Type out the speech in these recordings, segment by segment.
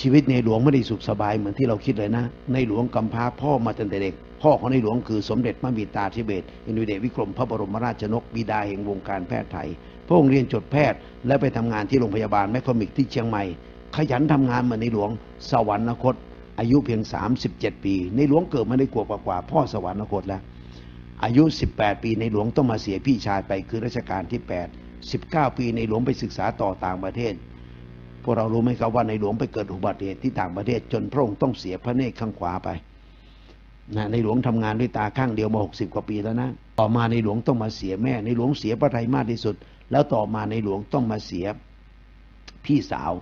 ชีวิตในหลวงไม่ได้สุขสบายเหมือนที่เราคิดเลยนะ ในหลวงกำพร้าพ่อมาตั้งแต่เด็ก พ่อของในหลวงคือสมเด็จพระบิดาธิเบศอินทรเดชวิกรมพระบรมราชนกบิดาแห่งวงการแพทย์ไทย พระองค์เรียนจบแพทย์ และไปทำงานที่โรงพยาบาลแมคคอมิกที่เชียงใหม่ ขยันทำงานเหมือนในหลวงสวรรคต อายุเพียง 37 ปี ในหลวงเกิดมาได้กว่ากว่าพ่อสวรรคตแล้ว อายุ 18 ปีในหลวงต้องมาเสียพี่ชายไปคือรัชกาลที่ 8 19 ปีในหลวงไปศึกษาต่อต่างประเทศ พวกเรารู้ไหมครับว่าในหลวงไปเกิดอุบัติเหตุที่ต่างประเทศจนพระองค์ต้องเสียพระเนตรข้างขวาไปนะในหลวงทำงานด้วยตาข้างเดียวมา60กว่าปีแล้วนะ ต่อมาในหลวงต้องมาเสียแม่ ในหลวงเสียพระไทยมากที่สุด แล้วต่อมาในหลวงต้องมาเสียพี่สาว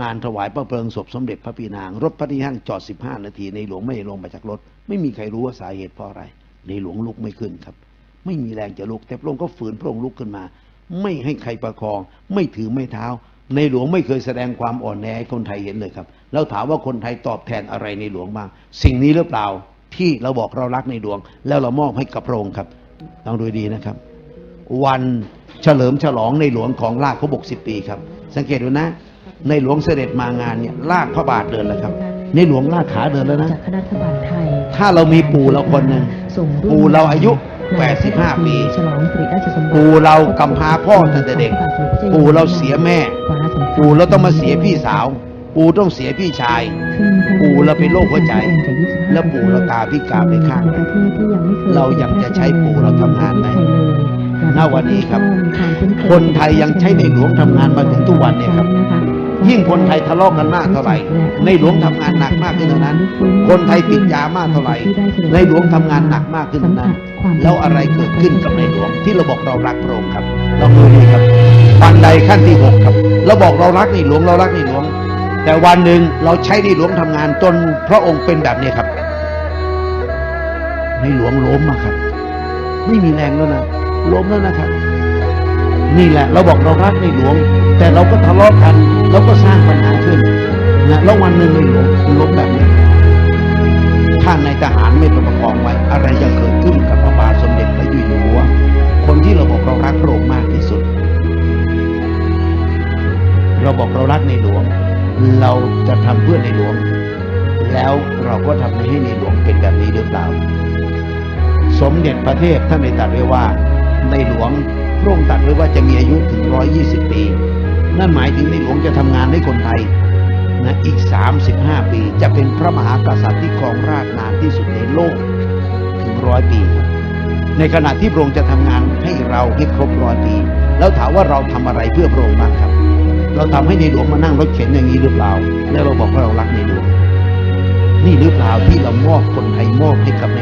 งานถวายพระเพลิงศพสมเด็จพระปีนาง รถพระที่นั่งจอด15นาที ในหลวงไม่ลงมาจากรถ ไม่มีใครรู้ว่าสาเหตุเพราะอะไร ในหลวงลุกไม่ขึ้นครับ ไม่มีแรงจะลุกแต่พระองค์ก็ฝืนพระองค์ลุกขึ้นมา ไม่ให้ใครประคอง ไม่ถือไม่เท้า ในหลวงไม่เคยแสดงความอ่อนแอให้คนไทยเห็นเลยครับ แล้วถามว่าคนไทยตอบแทนอะไรในหลวงบ้าง สิ่งนี้หรือเปล่าที่เราบอกเรารักในหลวง แล้วเรามอบให้กับพระองค์ครับลองดูดีนะครับ วันเฉลิมฉลองในหลวงของลากเขาบกสิบปีครับ สังเกตดูนะ ในหลวงเสด็จมางานเนี่ยลากพระบาทเดินแล้วครับ ในหลวงลากขาเดินแล้วนะจากคณะรัฐบาลไทย ถ้าเรามีปู่เราคนหนึ่งส่งร่วมปู่เราอายุงน 85 ปีฉลองสิริราชสมบัติปู่เรากำพร้าพ่อตั้งแต่เด็ก ปู่เราเสียแม่วาระสำคัญปู่เราต้องมาเสียพี่สาว ปู่ต้องเสียพี่ชายซึ่งท่นปู่เราเป็นโรคหัวใจจาก25แล้วปู่เราตาพิการไปข้างหนึ่งประเทศที่ยังไม่เคยเรายังจะใช้ปู่เราทำงานไหมใเลยณวันนี้ครับวามคุ้เคยคนไทยยังใช้ในหลวงทำงานมาถึงทุกวันเนี่ยครับนะคะ ยิ่งคนไทยทะเลาะกันมากเท่าไหร่ ในหลวงทำงานหนักมากขึ้นเท่านั้น คนไทยติดยามากเท่าไหร่ ในหลวงทำงานหนักมากขึ้นเท่านั้น แล้วอะไรเกิดขึ้นกับในหลวงที่เราบอกเรารักพระองค์ครับเราดูดีครับปันใดขั้นที่หกครับเราบอกเรารักในหลวงเรารักในหลวง แต่วันหนึ่งเราใช้ในหลวงทำงานจนพระองค์เป็นแบบนี้ครับ ในหลวงล้มอะครับ ไม่มีแรงแล้วนะล้มแล้วนะครับ นี่แหละ เราบอกเรารักในหลวง แต่เราก็ทะเลาะกันเราก็สร้างปัญหาขึ้นนะแล้ววันหนึ่งในหลวงล้มแบบนี้ถ้าในทหารไม่ประคองไว้ อะไรจะเกิดขึ้นกับพระบาทสมเด็จพระจ้าอยู่หัว คนที่เราบอกเรารักพระองค์มากที่สุด เราบอกเรารักในหลวง เราจะทำเพื่อในหลวง แล้วเราก็ทำให้ในหลวงเป็นแบบนี้หรือเปล่า สมเด็จพระเทพท่านได้ตรัสไว้ว่าในหลวง ระองค์ตรัสไว้ว่าจะมีอายุถึง 120 ปี นั่นหมายถึงในหลวงจะทำงานให้คนไทยนะอีก 35 ปีจะเป็นพระมหากษัตริย์ที่ครองราชนานที่สุดในโลกถึงร้อยปี ในขณะที่พระองค์จะทำงานให้เราให้ครบร้อยปี แล้วถามว่าเราทำอะไรเพื่อพระองค์บ้างครับ เราทำให้ในหลวงมานั่งรถเข็นอย่างนี้หรือเปล่า แล้วเราบอกว่าเรารักในหลวงนี่หรือเปล่าที่เรามอบคนไทยมอบให้กับใน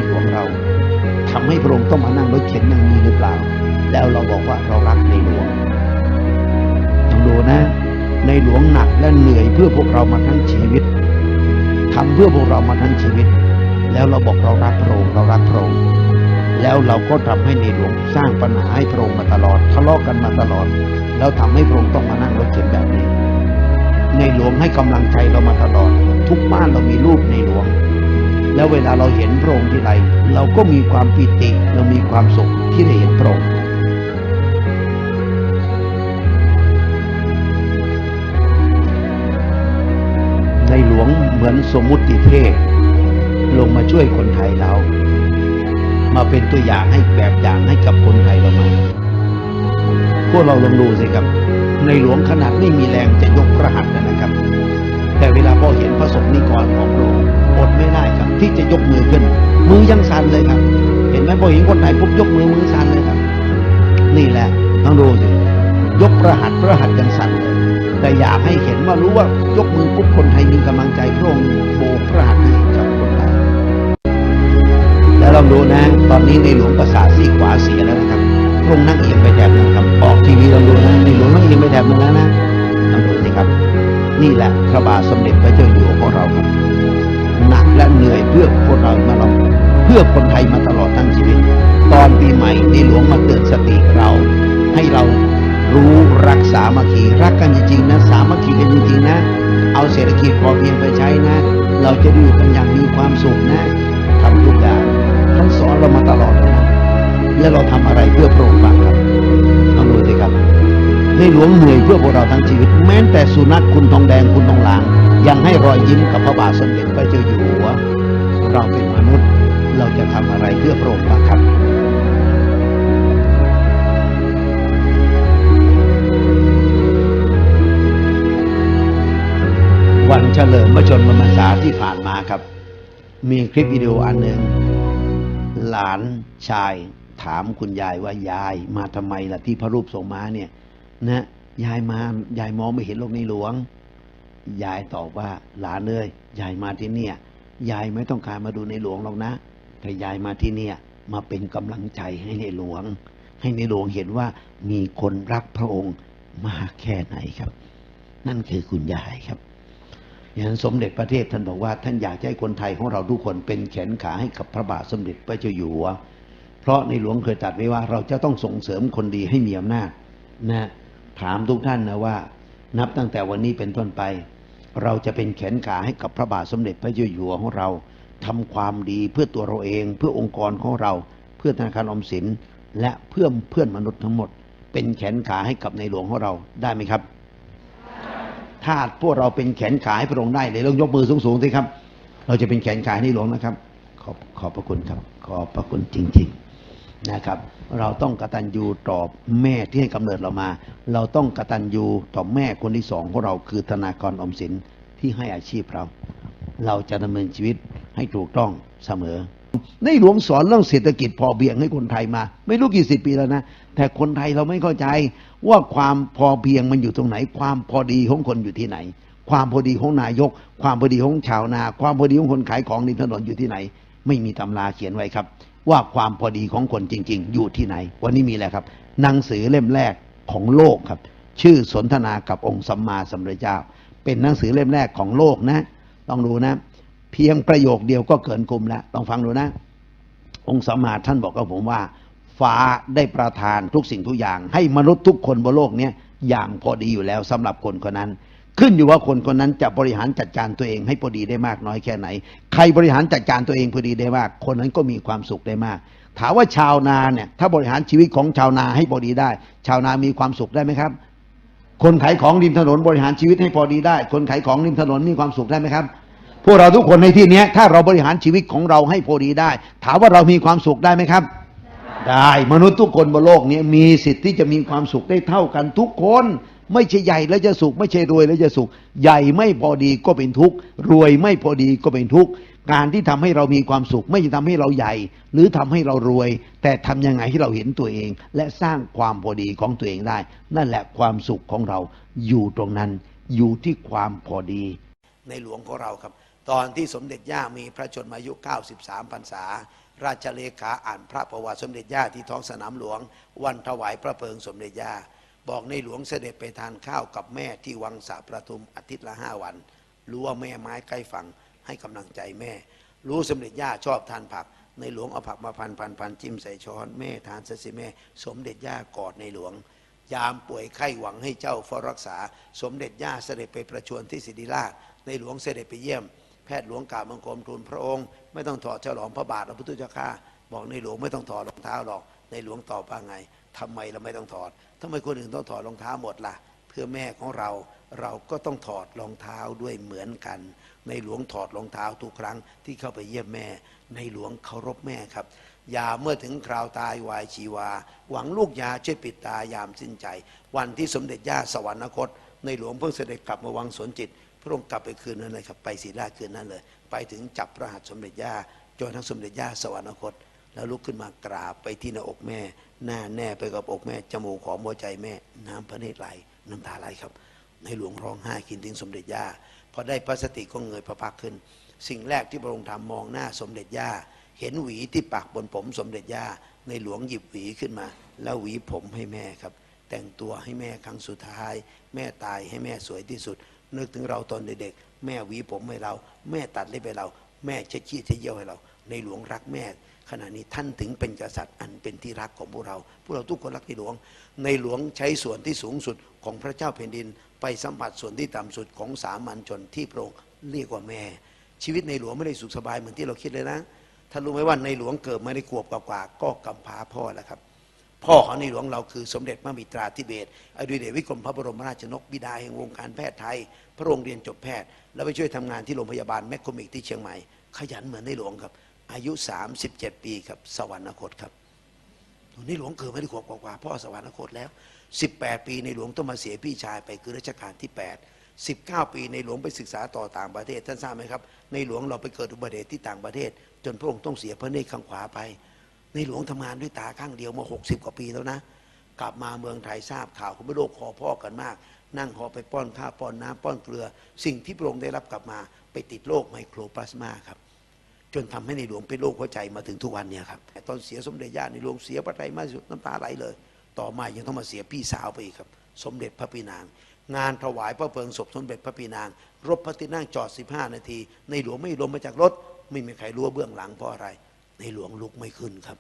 หลวงเราทำให้พระองค์ต้องมานั่งรถเข็นอย่างนี้หรือเปล่า แล้วเราบอกว่าเรารักในหลวงต้องดูนะ ในหลวงหนักและเหนื่อยเพื่อพวกเรามาทั้งชีวิตทำเพื่อพวกเรามาทั้งชีวิต แล้วเราบอกเรารักพระองค์เรารักพระองค์แล้วเราก็ทำให้ในหลวงสร้างปัญหาให้พระองค์มาตลอดทะเลาะกันมาตลอด แล้วทำให้พระองค์ต้องมานั่งรถเข็นแบบนี้ ในหลวงให้กำลังใจเรามาตลอด ทุกบ้านเรามีรูปในหลวง แล้วเวลาเราเห็นพระองค์ที่ไรเราก็มีความปิติเรามีความสุขที่ได้เห็นพระองค์ในหลวงเหมือนสมมุติเทพลงมาช่วยคนไทยเรา มาเป็นตัวอย่างให้แบบอย่างให้กับคนไทยเรามาพวกเราลองดูสิครับ ในหลวงขนาดไม่มีแรงจะยกพระหัตถ์นะครับ แต่เวลาพอเห็นพระสงฆ์นิกรของพระองค์ อดไม่ได้ครับ ที่จะยกมือขึ้น มือยังสั่นเลยครับ เห็นไหมพอเห็นคนไทยปุ๊บยกมือมือสั่นเลยครับ นี่แหละต้องดูสิยกพระหัตถ์พระหัตยังสั่นเลยแต่อยากให้เห็นว่ารู้ว่ายกมือปุ๊บคนไทยมีกำลังใจพระองค์โบกพระหัตให้กับคนไทยแล้วลองดูนะ ตอนนี้ในหลวงประสาทซีขวาเสียแล้วนะครับพระองค์นั่งเอียงไปแถบนึงครับออกทีวีลองดูนะในหลวงนั่งเอียงไปแถบนึงแล้วนะลองดูสิครับ นี่แหละพระบาทสมเด็จพระเจ้าอยู่หัวของเราครับ และเหนื่อยเพื่อพวกเรามาเราเพื่อคนไทยมาตลอดทั้งชีวิต ตอนปีใหม่ในหลวงมาเตือนสติเรา ให้เรารู้รักสามัคคีรักกันจริงๆนะ สามัคคีกันจริงๆนะ เอาเศรษฐกิจพอเพียงไปใช้นะ เราจะอยู่กันอย่างมีความสุขนะทำทุกอย่างท่านสอนเรามาตลอดนะแล้วเราทำอะไรเพื่อพระองค์บ้างครับลองดูสิครับในหลวงเหนื่อยเพื่อพวกเราทั้งชีวิต แม้แต่สุนัขคุณทองแดงคุณทองหลาง ยังให้รอยยิ้มกับพระบาทสมเด็จพระเจ้าอยู่หัว เราเป็นมนุษย์เราจะทำอะไรเพื่อพระองค์บ้างครับวันเฉลิมพระชนมพรรษาที่ผ่านมาครับ มีคลิปวิดีโออันหนึ่งหลานชายถามคุณยายว่ายายมาทำไมล่ะที่พระรูปทรงมาเนี่ย นะยายมายายมองไม่เห็นโลกในหลวง ยายตอบว่าหลานเลยยายมาที่เนี่ยยายไม่ต้องการมาดูในหลวงหรอกนะ แต่ยายมาที่เนี่ยมาเป็นกำลังใจให้ในหลวง ให้ในหลวงเห็นว่ามีคนรักพระองค์มากแค่ไหนครับ นั่นคือคุณยายครับอย่างนั้นสมเด็จพระเทพท่านบอกว่าท่านอยากให้คนไทยของเราทุกคนเป็นแขนขาให้กับพระบาทสมเด็จพระเจ้าอยู่หัวเพราะในหลวงเคยตรัสไว้ว่า เราจะต้องส่งเสริมคนดีให้มีอำนาจนะถามทุกท่านนะว่า นับตั้งแต่วันนี้เป็นต้นไป เราจะเป็นแขนขาให้กับพระบาทสมเด็จพระเจ้าอยู่หัวของเราทำความดีเพื่อตัวเราเอง เพื่อองค์กรของเรา เพื่อธนาคารอมสิน และเพื่อเพื่อนมนุษย์ทั้งหมด เป็นแขนขาให้กับในหลวงของเราได้ไหมครับ ถ้าพวกเราเป็นแขนขาให้พระองค์ได้เลยลองยกมือสูงๆสิครับ เราจะเป็นแขนขาให้ในหลวงนะครับ ขอบขอบพระคุณครับ ขอบพระคุณจริง ๆ นะครับ เราต้องกตัญญูต่อแม่ที่ให้กำเนิดเรามา เราต้องกตัญญูต่อแม่คนที่สองของเราคือธนาคารอมสินที่ให้อาชีพเรา เราจะดำเนินชีวิตให้ถูกต้องเสมอ ในหลวงสอนเรื่องเศรษฐกิจพอเพียงให้คนไทยมา ไม่รู้กี่สิบปีแล้วนะ แต่คนไทยเราไม่เข้าใจว่าความพอเพียงมันอยู่ตรงไหน ความพอดีของคนอยู่ที่ไหน ความพอดีของนายก ความพอดีของชาวนา ความพอดีของคนขายของริมถนนอยู่ที่ไหน ไม่มีตำราเขียนไว้ครับ ว่าความพอดีของคนจริง ๆ อยู่ที่ไหน วันนี้มีแล้วครับ หนังสือเล่มแรกของโลกครับ ชื่อสนทนากับองค์สัมมาสัมพุทธเจ้า เป็นหนังสือเล่มแรกของโลกนะต้องดูนะ เพียงประโยคเดียวก็เกินกลุ่มแล้วต้องฟังดูนะ องค์สัมมาท่านบอกกับผมว่า ฟ้าได้ประทานทุกสิ่งทุกอย่าง ให้มนุษย์ทุกคนบนโลกเนี้ยอย่างพอดีอยู่แล้วสำหรับคนคนนั้น ขึ้นอยู่ว่าคนคนนั้นจะบริหารจัดการตัวเองให้พอดีได้มากน้อยแค่ไหน ใครบริหารจัดการตัวเองพอดีได้มาก คนนั้นก็มีความสุขได้มาก ถามว่าชาวนาเนี่ยถ้าบริหารชีวิตของชาวนาให้พอดีได้ ชาวนามีความสุขได้ไหมครับ คนขายของริมถนนบริหารชีวิตให้พอดีได้ คนขายของริมถนนมีความสุขได้ไหมครับ พวกเราทุกคนในที่นี้ถ้าเราบริหารชีวิตของเราให้พอดีได้ ถามว่าเรามีความสุขได้ไหมครับ ได้มนุษย์ทุกคนบนโลกนี้มีสิทธิ์ที่จะมีความสุขได้เท่ากันทุกคน ไม่ใช่ใหญ่แล้วจะสุข ไม่ใช่รวยแล้วจะสุข ใหญ่ไม่พอดีก็เป็นทุกข์รวยไม่พอดีก็เป็นทุกข์การที่ทำให้เรามีความสุข ไม่ใช่ทำให้เราใหญ่ หรือทำให้เรารวย แต่ทำยังไงให้เราเห็นตัวเอง และสร้างความพอดีของตัวเองได้ นั่นแหละความสุขของเราอยู่ตรงนั้น อยู่ที่ความพอดี ในหลวงของเราครับ ตอนที่สมเด็จย่ามีพระชนมายุ 93พรรษาราชเลขาอ่านพระประวัติสมเด็จย่าที่ท้องสนามหลวง วันถวายพระเพลิงสมเด็จย่า บอกในหลวงเสด็จไปทานข้าวกับแม่ที่วังสาประทุมอาทิตย์ละห้าวัน รู้ว่าแม่ไม้ใกล้ฝั่งให้กำลังใจแม่ รู้สมเด็จย่าชอบทานผัก ในหลวงเอาผักมาพันพันพันจิ้มใส่ช้อนแม่ทานซะสิแม่ สมเด็จย่ากอดในหลวง ยามป่วยไข้หวังให้เจ้าเฝ้ารักษา สมเด็จย่าเสด็จไปประชวรที่ศิริราชในหลวงเสด็จไปเยี่ยม แพทย์หลวงกาบบังคมทูลพระองค์ ไม่ต้องถอดฉลองพระบาทพระพุทธเจ้าข้าบอกในหลวงไม่ต้องถอดรองเท้าหรอกในหลวงตอบว่าไงทำไมเราไม่ต้องถอด ทำไมคนอื่นต้องถอดรองเท้าหมดล่ะ เพื่อแม่ของเราเราก็ต้องถอดรองเท้าด้วยเหมือนกัน ในหลวงถอดรองเท้าทุกครั้งที่เข้าไปเยี่ยมแม่ ในหลวงเคารพแม่ครับยาเมื่อถึงคราวตายวายชีวา หวังลูกยาช่วยปิดตายามสิ้นใจ วันที่สมเด็จย่าสวรรคต ในหลวงเพิ่งเสด็จกลับมาวังสวนจิต พระองค์กลับไปคืนนั้นเลยครับไปศรีราชคืนนั้นเลย ไปถึงจับพระหัตถ์สมเด็จย่าจนทั้งสมเด็จย่าสวรรคต แล้วลุกขึ้นมากราบไปที่หน้าอกแม่ หน้าแน่ไปกับอกแม่จมูกขอมหัวใจแม่ น้ำพระเนตรไหลน้ำตาไหลครับ ในหลวงร้องไห้คิดถึงสมเด็จย่าพอได้พระสติก็เงยพระพักขึ้น สิ่งแรกที่พระองค์ทำมองหน้าสมเด็จย่าเห็นหวีที่ปักบนผมสมเด็จย่าในหลวงหยิบหวีขึ้นมา แล้วหวีผมให้แม่ครับ แต่งตัวให้แม่ครั้งสุดท้าย แม่ตายให้แม่สวยที่สุด นึกถึงเราตอนเด็กๆแม่หวีผมให้เรา แม่ตัดเล็บให้เรา แม่เช็ดขี้เช็ดเยี่ยวให้เรา ในหลวงรักแม่ ขณะนี้ท่านถึงเป็นกษัตริย์อันเป็นที่รักของพวกเรา พวกเราทุกคนรักในหลวง ในหลวงใช้ส่วนที่สูงสุดของพระเจ้าแผ่นดิน ไปสัมผัสส่วนที่ต่ำสุดของสามัญชนที่พระองค์เรียกว่าแม่ ชีวิตในหลวงไม่ได้สุขสบายเหมือนที่เราคิดเลยนะท่านรู้ไหมว่าในหลวงเกิดมาได้ขวบกว่าๆก็กำพร้าพ่อแล้วครับ พ่อของในหลวงเราคือสมเด็จพระมิตราธิเบศอดุลยเดชวิกรมพระบรมราชนกบิดาแห่งวงการแพทย์ไทย พระองค์เรียนจบแพทย์ แล้วไปช่วยทำงานที่โรงพยาบาลแมคโครมิกที่เชียงใหม่ ขยันเหมือนในหลวงครับ อายุ 37 ปีครับสวรรคตครับในหลวงเกิดไม่ได้ขวบกว่าพ่อสวรรคตแล้ว 18 ปีในหลวงต้องมาเสียพี่ชายไปคือรัชกาลที่ 8 19 ปีในหลวงไปศึกษาต่อต่างประเทศท่านทราบไหมครับในหลวงเราไปเกิดอุบัติเหตุที่ต่างประเทศ จนพระองค์ต้องเสียพระเนตรข้างขวาไป ในหลวงทำงานด้วยตาข้างเดียวมา60 กว่าปีแล้วนะ กลับมาเมืองไทยทราบข่าวคุณไม่โลกคอพ่อกันมาก นั่งหอไปป้อนข้าวป้อนน้ำป้อนเกลือ สิ่งที่พระองค์ได้รับกลับมาไปติดโรคไมโครพลาสมาครับ จนทำให้ในหลวงเป็นโรคหัวใจมาถึงทุกวันเนี่ยครับตอนเสียสมเด็จย่าในหลวงเสียพระไตรมาสสุดน้ำตาไหลเลย ต่อมายังต้องมาเสียพี่สาวไปอีกครับ สมเด็จพระปีนาง งานถวายพระเพลิงศพสมเด็จพระปีนาง รถพระที่นั่งจอด 15 นาที ในหลวงไม่ลงมาจากรถ ไม่มีใครรู้วเบื้องหลังเพราะอะไร ในหลวงลุกไม่ขึ้นครับ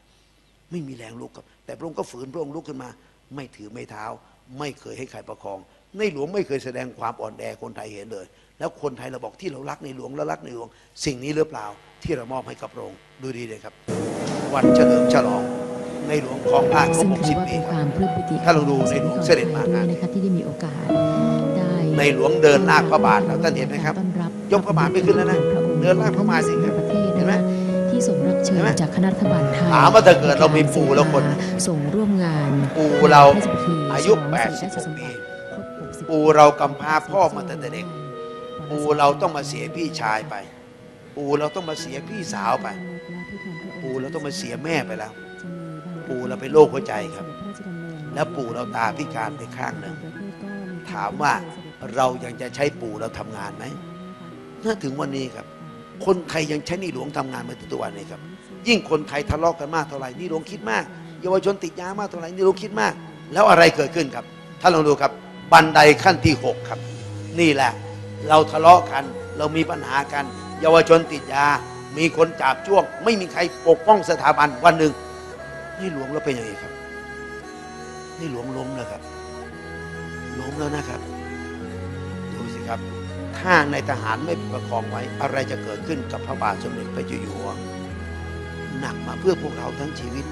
ไม่มีแรงลุกครับ แต่พระองค์ก็ฝืนพระองค์ลุกขึ้นมา ไม่ถือไม่เท้า ไม่เคยให้ใครประคอง ในหลวงไม่เคยแสดงความอ่อนแอคนไทยเห็นเลย แล้วคนไทยเราบอกที่เรารักในหลวงและรักในหลวง สิ่งนี้หรือเปล่าที่เรามอบให้กับพระองค์ดูดีเลยครับ วันเฉลิมฉลองในหลวงของราชครซึ่บงถือว่า60ปีเป็นคครับวามปลื้มปิติถ้าเราดูในหลวงเสด็จมาด้วยนะคะที่ได้มีโอกาสได้ในหลวงเดินลากพระบาทแล้วท่านเห็นไหมครับต้อนรับยกพระบาทไม่ขึ้นแล้วนะพรองค์เดินลากพระบาทสิครับประเทศเห็นไหมนะคะ ที่ส่งรับเชิเห็ญนไหมจากคณะรัฐบาลไทยถามว่าถ้าเกิดเรามีปู่แล้วคนส่งร่วมงานปู่เราพะชพิธีอายุฉลงสิริราชสม86ปีบัติครบ60ปู่เรากำพร้าพ่อมาตั้งแต่เด็กปู่เราต้องมาเสียพี่ชายไป ปู่เราต้องมาเสียพี่สาวไป ปู่เราต้องมาเสียแม่ไปแล้ว ปู่เราเป็นโรคหัวใจครับ แล้วปู่เราตาพิการไปข้างหนึ่งถามว่าเรายังจะใช้ปู่เราทำงานไหมถ้าถึงวันนี้ครับ คนไทยยังใช้ในหลวงทำงานมาถึงตัววันนี้ครับ ยิ่งคนไทยทะเลาะกันมากเท่าไหร่นี่หลวงคิดมาก เยาวชนติดยามากเท่าไหร่นี่หลวงคิดมาก แล้วอะไรเกิดขึ้นครับถ้านลองดูครับ บันไดขั้นที่หกครับ นี่แหละ เราทะเลาะกัน เรามีปัญหากัน เยาวชนติดยา มีคนจับจ้วง ไม่มีใครปกป้องสถาบันวันหนึ่งนี่หลวงแล้วเป็นยังไงครับ นี่หลวงล้มแล้วครับล้มแล้วนะครับ ครับ ถ้าในทหารไม่ประคองไว้อะไรจะเกิดขึ้นกับพระบาทสมเด็จพระเจ้าอยู่หัวหนักมาเพื่อพวกเราทั้งชีวิต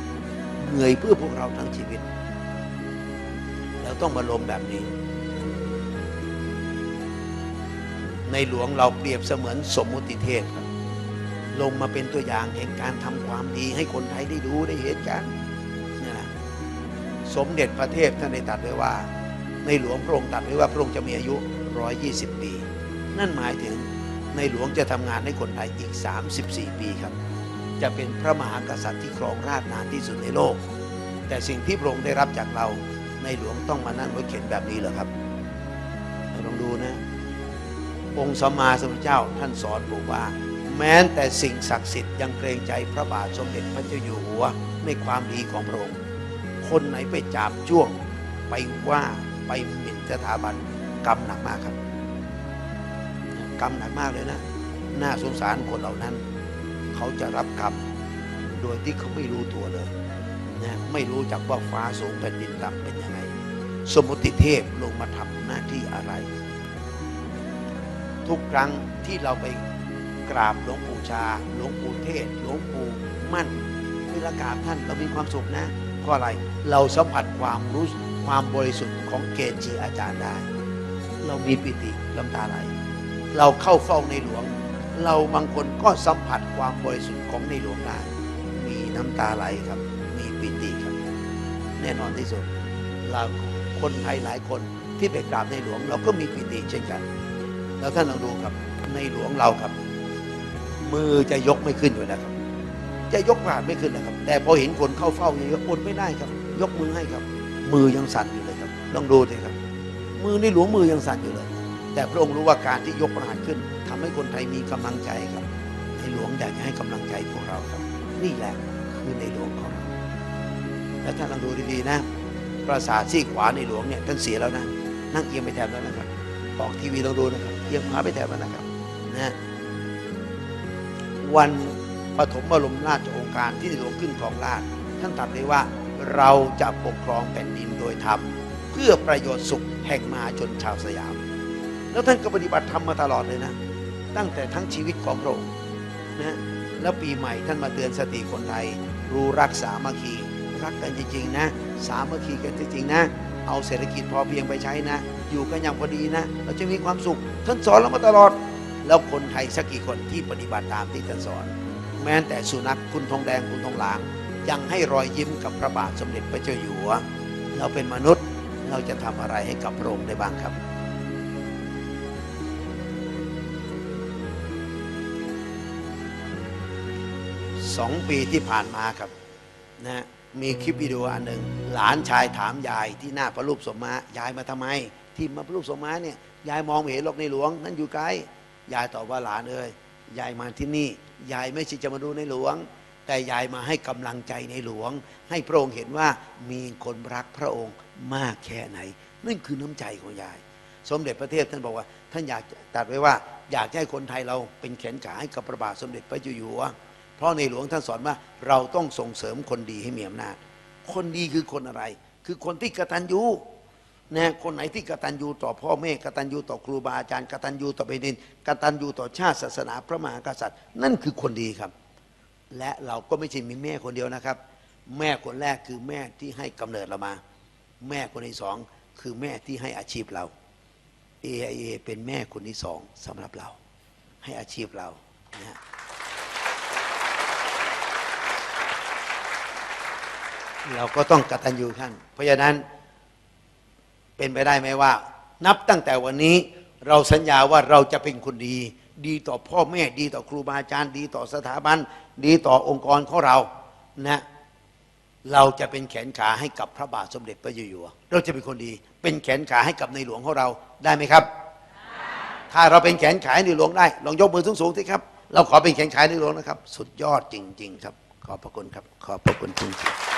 เหนื่อยเพื่อพวกเราทั้งชีวิตแล้วต้องมาลมแบบนี้ ในหลวงเราเปรียบเสมือนสมมุติเทพครับ ลงมาเป็นตัวอย่างแห่งการทำความดีให้คนไทยได้ดูได้เห็นกันนี่นะสมเด็จพระเทพท่านได้ตรัดไว้ว่า ในหลวงพระองค์ตรัดไว้ว่าพระองค์จะมีอายุ 120 ปี นั่นหมายถึงในหลวงจะทำงานให้คนไทยอีก 34 ปีครับ จะเป็นพระมหากษัตริย์ที่ครองราชนานที่สุดในโลก แต่สิ่งที่พระองค์ได้รับจากเราในหลวงต้องมานั่งรถเข็นแบบนี้เหรอครับลองดูนะองค์สมมาสมุทรเจ้าท่านสอนบอกว่า แม้แต่สิ่งศักดิ์สิทธิ์ยังเกรงใจพระบาทสมเด็จพระเจ้าอยู่หัวในความดีของพระองค์ คนไหนไปจับจ้วงไปว่า ไปหมิ่นสถาบันกรรมหนักมากครับ กรรมหนักมากเลยนะ น่าสงสารคนเหล่านั้น เขาจะรับกรรมโดยที่เขาไม่รู้ตัวเลยนะไม่รู้จักว่าฟ้าสูงแผ่นดินต่ำเป็นยังไง สมมติเทพลงมาทำหน้าที่อะไร ทุกครั้งที่เราไปกราบหลวงปู่ชา หลวงปู่เทศ หลวงปู่มั่นเวลากราบท่านเรามีความสุขนะเพราะอะไรเราสัมผัสความรู้สึก ความบริสุทธิ์ของเกจิอาจารย์ได้ เรามีปิติน้ำตาไหลเราเข้าเฝ้าในหลวง เราบางคนก็สัมผัสความบริสุทธิ์ของในหลวงได้มีน้ำตาไหลครับ มีปิติครับ แน่นอนที่สุดเราคนไทยหลายคนที่ไปกราบในหลวง เราก็มีปิติเช่นกัน แล้วท่านลองดูครับในหลวงเราครับ มือจะยกไม่ขึ้นอยู่แล้วครับ จะยกผ่านไม่ขึ้นนะครับ แต่พอเห็นคนเข้าเฝ้าเยอะๆอดไม่ได้ครับ ยกมือให้ครับ มือยังสั่นอยู่เลยครับลองดูสิครับ มือในหลวงมือยังสั่นอยู่เลย แต่พระองค์รู้ว่าการที่ยกประหารขึ้นทำให้คนไทยมีกำลังใจครับ ในหลวงอยากจะให้กำลังใจพวกเราครับ นี่แหละคือในหลวงของเราแล้วท่าลองดูดีๆนะปราสาทซีกขวาในหลวงเนี่ยท่านเสียแล้วนะนั่งเอียงไปแถบแล้วนะครับออกทีวีลองดูนะครับเอียงขวาไปแถบแล้วนะครับนะวันปฐมบรมราชโองการที่หลวงขึ้นครองราชท่านตรัสเลยว่า เราจะปกครองแผ่นดินโดยธรรม เพื่อประโยชน์สุขแห่งมหาชนชาวสยาม แล้วท่านก็ปฏิบัติธรรมมาตลอดเลยนะ ตั้งแต่ทั้งชีวิตของพระองค์นะแล้วปีใหม่ท่านมาเตือนสติคนไทย รู้รักสามัคคีรักกันจริงๆนะ สามัคคีกันจริงๆนะ เอาเศรษฐกิจพอเพียงไปใช้นะ อยู่กันอย่างพอดีนะ เราจะมีความสุข ท่านสอนเรามาตลอด แล้วคนไทยสักกี่คนที่ปฏิบัติตามที่ท่านสอน แม้แต่สุนัขคุณทองแดงคุณทองหลาง ยังให้รอยยิ้มกับพระบาทสมเด็จพระเจ้าอยู่หัว เราเป็นมนุษย์เราจะทำอะไรให้กับพระองค์ได้บ้างครับ สองปีที่ผ่านมาครับนะมีคลิปวิดีโออันหนึ่งหลานชายถามยายที่หน้าพระรูปสมมายายมาทำไม ที่มาพระรูปสมมาเนี่ยยายมองไม่เห็นหรอกในหลวง นั่นอยู่ไกลยายตอบว่าหลานเอ้ยยายมาที่นี่ยายไม่ใช่จะมาดูในหลวง แต่ยายมาให้กำลังใจในหลวง ให้พระองค์เห็นว่ามีคนรักพระองค์มากแค่ไหน นั่นคือน้ำใจของยาย สมเด็จพระเทพท่านบอกว่า ท่านอยากตัดไว้ว่า อยากให้คนไทยเราเป็นแขนขาให้กับพระบาทสมเด็จพระเจ้าอยู่หัวเพราะในหลวงท่านสอนว่าเราต้องส่งเสริมคนดีให้มีอำนาจ คนดีคือคนอะไร คือคนที่กตัญญูนะคนไหนที่กตัญญูต่อพ่อแม่กตัญญูต่อครูบาอาจารย์กตัญญูต่อแผ่นดินกตัญญูต่อชาติศาสนาพระมหากษัตริย์ นั่นคือคนดีครับ และเราก็ไม่ใช่มีแม่คนเดียวนะครับ แม่คนแรกคือแม่ที่ให้กำเนิดเรามา แม่คนที่สองคือแม่ที่ให้อาชีพเรา AIA เป็นแม่คนที่สองสำหรับเรา ให้อาชีพเรานะเราก็ต้องกตัญญูท่าน เพราะฉะนั้นเป็นไปได้ไหมว่า นับตั้งแต่วันนี้เราสัญญาว่าเราจะเป็นคนดี ดีต่อพ่อแม่ดีต่อครูบาอาจารย์ ดีต่อสถาบัน ดีต่อองค์กรของเรานะเราจะเป็นแขนขาให้กับพระบาทสมเด็จพระเจ้าอยู่หัวเราจะเป็นคนดี เป็นแขนขาให้กับในหลวงของเราได้ไหมครับ ถ้าเราเป็นแขนขาให้ในหลวงได้ ลองยกมือสูงๆสิครับ เราขอเป็นแขนขาให้ในหลวงนะครับ สุดยอดจริง ๆ ครับ ขอบพระคุณครับ ขอบพระคุณจริงๆ